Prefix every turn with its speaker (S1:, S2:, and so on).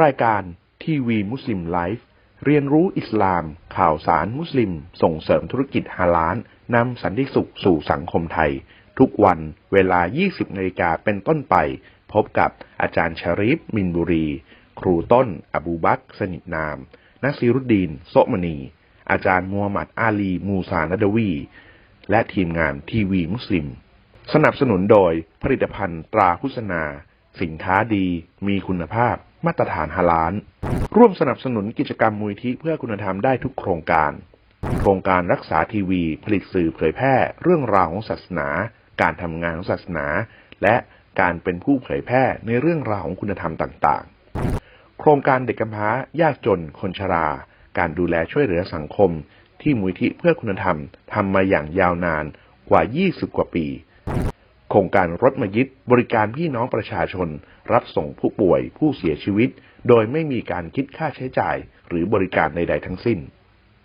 S1: รายการทีวีมุสลิมไลฟ์เรียนรู้อิสลาม ข่าวสารมุสลิม ส่งเสริมธุรกิจฮาลาลนำสันติสุขสู่สังคมไทย ทุกวันเวลา 20นาฬิกาเป็นต้นไป พบกับอาจารย์ชาริฟมินบุรี ครูต้น อบูบักสนิทนาม นักซีรุดดีน โซมณี อาจารย์มูฮัมหมัดอาลี มูซานดวี และทีมงานทีวีมุสลิม สนับสนุนโดยผลิตภัณฑ์ตราพุษนาสินค้าดีมีคุณภาพ มาตรฐานฮาลาลร่วมสนับสนุนกิจกรรมมูลที่เพื่อคุณธรรมได้ทุกโครงการ โครงการรักษาทีวี ผลิตสื่อเผยแพร่ เรื่องราวของศาสนา การทำงานของศาสนา และการเป็นผู้เผยแพร่ในเรื่องราวของคุณธรรมต่างๆ โครงการเด็กกำพร้ายากจน คนชรา การดูแลช่วยเหลือสังคม ที่มูลที่เพื่อคุณธรรมทำมาอย่างยาวนานกว่า 20 กว่าปี ครงการรถมายิตบริการพี่น้องประชาชน รับส่งผู้ป่วยผู้เสียชีวิต โดยไม่มีการคิดค่าใช้จ่าย หรือบริการใด ๆ ทั้งสิ้น